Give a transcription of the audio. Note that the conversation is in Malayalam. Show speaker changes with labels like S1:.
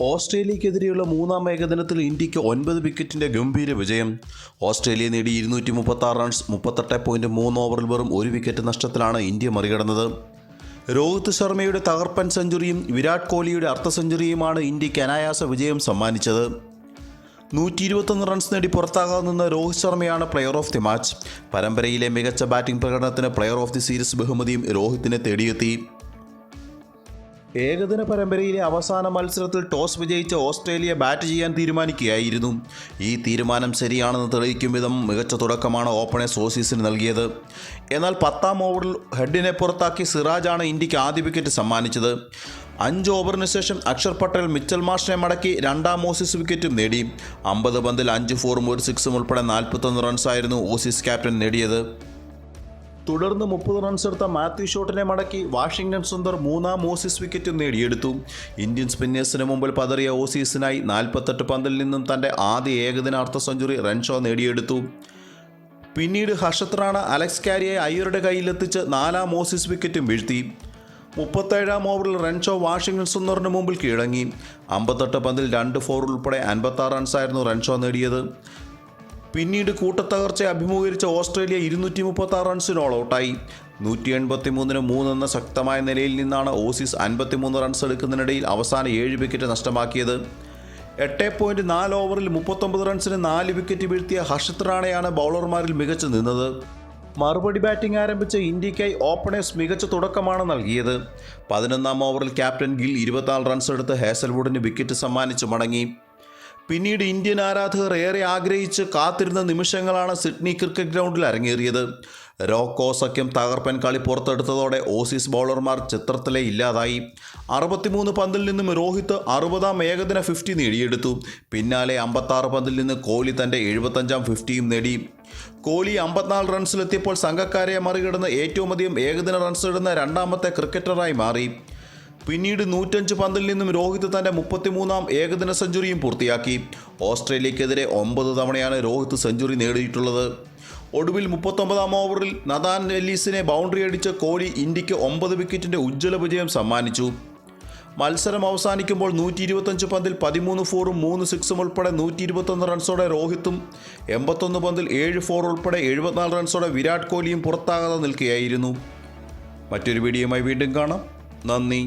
S1: ഓസ്ട്രേലിയക്കെതിരെയുള്ള മൂന്നാം ഏകദിനത്തിൽ ഇന്ത്യയ്ക്ക് ഒൻപത് വിക്കറ്റിന്റെ ഗംഭീര വിജയം. ഓസ്ട്രേലിയ നേടി ഇരുന്നൂറ്റി മുപ്പത്തി ആറ് റൺസ് മുപ്പത്തെട്ട് പോയിന്റ് മൂന്ന് ഓവറിൽ വെറും ഒരു വിക്കറ്റ് നഷ്ടത്തിലാണ് ഇന്ത്യ മറികടന്നത്. രോഹിത് ശർമ്മയുടെ തകർപ്പൻ സെഞ്ചുറിയും വിരാട് കോഹ്ലിയുടെ അർത്ഥ സെഞ്ചുറിയുമാണ് ഇന്ത്യയ്ക്ക് അനായാസ വിജയം സമ്മാനിച്ചത്. നൂറ്റി ഇരുപത്തൊന്ന് റൺസ് നേടി പുറത്താകാതെ നിന്ന രോഹിത് ശർമ്മയാണ് പ്ലെയർ ഓഫ് ദി മാച്ച് പരമ്പരയിലെ മികച്ച ബാറ്റിംഗ് പ്രകടനത്തിന് പ്ലെയർ ഓഫ് ദി സീരീസ് ബഹുമതിയും രോഹിത്തിനെ തേടിയെത്തി. ഏകദിന പരമ്പരയിലെ അവസാന മത്സരത്തിൽ ടോസ് വിജയിച്ച ഓസ്ട്രേലിയ ബാറ്റ് ചെയ്യാൻ തീരുമാനിക്കുകയായിരുന്നു. ഈ തീരുമാനം ശരിയാണെന്ന് തെളിയിക്കും വിധം മികച്ച തുടക്കമാണ് ഓപ്പണേഴ്സ് ഓസീസിന് നൽകിയത്. എന്നാൽ പത്താം ഓവറിൽ ഹെഡിനെ പുറത്താക്കി സിറാജാണ് ഇന്ത്യയ്ക്ക് ആദ്യ വിക്കറ്റ് സമ്മാനിച്ചത്. അഞ്ച് ഓവറിന് ശേഷം അക്ഷർ പട്ടേൽ മിച്ചൽ മാഷിനെ മടക്കി രണ്ടാം ഓസീസ് വിക്കറ്റും നേടി. അമ്പത് പന്തിൽ അഞ്ച് ഫോറും ഒരു സിക്സും ഉൾപ്പെടെ നാൽപ്പത്തൊന്ന് റൺസായിരുന്നു ഓസീസ് ക്യാപ്റ്റൻ നേടിയത്. തുടർന്ന് മുപ്പത് റൺസ് എടുത്ത മാത്യു ഷോട്ടിനെ മടക്കി വാഷിംഗ്ടൺ സുന്ദർ മൂന്നാം ഓസീസ് വിക്കറ്റും നേടിയെടുത്തു. ഇന്ത്യൻ സ്പിന്നേഴ്സിന് മുമ്പിൽ പതറിയ ഓസീസിനായി നാൽപ്പത്തെട്ട് പന്തിൽ നിന്നും തന്റെ ആദ്യ ഏകദിനാർത്ഥ സെഞ്ചുറി റൺഷോ നേടിയെടുത്തു. പിന്നീട് ഹർഷത് റാണ അലക്സ് കാരിയെ അയ്യരുടെ കയ്യിലെത്തിച്ച് നാലാം ഓസീസ് വിക്കറ്റും വീഴ്ത്തി. മുപ്പത്തേഴാം ഓവറിൽ റൺഷോ വാഷിംഗ്ടൺ സുന്ദറിന് മുമ്പിൽ കീഴങ്ങി അമ്പത്തെട്ട് പന്തിൽ രണ്ട് ഫോർ ഉൾപ്പെടെ അൻപത്താറ് റൺസായിരുന്നു റൺഷോ നേടിയത്. പിന്നീട് കൂട്ടത്തകർച്ചയെ അഭിമുഖീകരിച്ച ഓസ്ട്രേലിയ ഇരുന്നൂറ്റി മുപ്പത്തി ആറ് റൺസിന് ഓൾ ഔട്ടായി നൂറ്റി എൺപത്തി മൂന്നിന് മൂന്നെന്ന ശക്തമായ നിലയിൽ നിന്നാണ് ഓസീസ് അൻപത്തിമൂന്ന് റൺസ് എടുക്കുന്നതിനിടയിൽ അവസാന ഏഴ് വിക്കറ്റ് നഷ്ടമാക്കിയത്. എട്ട് പോയിന്റ് നാല് ഓവറിൽ മുപ്പത്തൊമ്പത് റൺസിന് നാല് വിക്കറ്റ് വീഴ്ത്തിയ ഹർഷിത് റാണയാണ് ബൗളർമാരിൽ മികച്ചു നിന്നത്. മറുപടി ബാറ്റിംഗ് ആരംഭിച്ച ഇന്ത്യയ്ക്കായി ഓപ്പണേഴ്സ് മികച്ച തുടക്കമാണ് നൽകിയത്. പതിനൊന്നാം ഓവറിൽ ക്യാപ്റ്റൻ ഗിൽ ഇരുപത്തിനാല് റൺസ് എടുത്ത് ഹേസൽവുഡിന് വിക്കറ്റ് സമ്മാനിച്ചു മടങ്ങി. പിന്നീട് ഇന്ത്യൻ ആരാധകർ ഏറെ ആഗ്രഹിച്ച് കാത്തിരുന്ന നിമിഷങ്ങളാണ് സിഡ്നി ക്രിക്കറ്റ് ഗ്രൗണ്ടിൽ അരങ്ങേറിയത്. റോക്കോ സഖ്യം തകർപ്പൻ കളി പുറത്തെടുത്തതോടെ ഓസീസ് ബൗളർമാർ ചിത്രത്തിലെ ഇല്ലാതായി. അറുപത്തിമൂന്ന് പന്തിൽ നിന്നും രോഹിത് അറുപതാം ഏകദിന ഫിഫ്റ്റി നേടിയെടുത്തു. പിന്നാലെ അമ്പത്താറ് പന്തിൽ നിന്ന് കോഹ്ലി തന്റെ എഴുപത്തഞ്ചാം ഫിഫ്റ്റിയും നേടി. കോഹ്ലി അമ്പത്തിനാല് റൺസിലെത്തിയപ്പോൾ സംഘക്കാരെ മറികടന്ന് ഏറ്റവും അധികം ഏകദിന റൺസ് ഇടുന്ന രണ്ടാമത്തെ ക്രിക്കറ്ററായി മാറി. പിന്നീട് നൂറ്റഞ്ച് പന്തിൽ നിന്നും രോഹിത് തന്റെ മുപ്പത്തിമൂന്നാം ഏകദിന സെഞ്ചുറിയും പൂർത്തിയാക്കി. ഓസ്ട്രേലിയക്കെതിരെ ഒമ്പത് തവണയാണ് രോഹിത് സെഞ്ചുറി നേടിയിട്ടുള്ളത്. ഒടുവിൽ മുപ്പത്തൊമ്പതാം ഓവറിൽ നദാൻ എല്ലീസിനെ ബൗണ്ടറി അടിച്ച കോഹ്ലി ഇന്ത്യയ്ക്ക് ഒമ്പത് വിക്കറ്റിന്റെ ഉജ്ജ്വല വിജയം സമ്മാനിച്ചു. മത്സരം അവസാനിക്കുമ്പോൾ നൂറ്റി ഇരുപത്തഞ്ച് പന്തിൽ പതിമൂന്ന് ഫോറും മൂന്ന് സിക്സും ഉൾപ്പെടെ നൂറ്റി ഇരുപത്തൊന്ന് റൺസോടെ രോഹിത്തും എൺപത്തൊന്ന് പന്തിൽ ഏഴ് ഫോർ ഉൾപ്പെടെ എഴുപത്തിനാല് റൺസോടെ വിരാട് കോഹ്ലിയും പുറത്താകാതെ നിൽക്കുകയായിരുന്നു. മറ്റൊരു വീഡിയോയുമായി വീണ്ടും കാണാം. നന്ദി.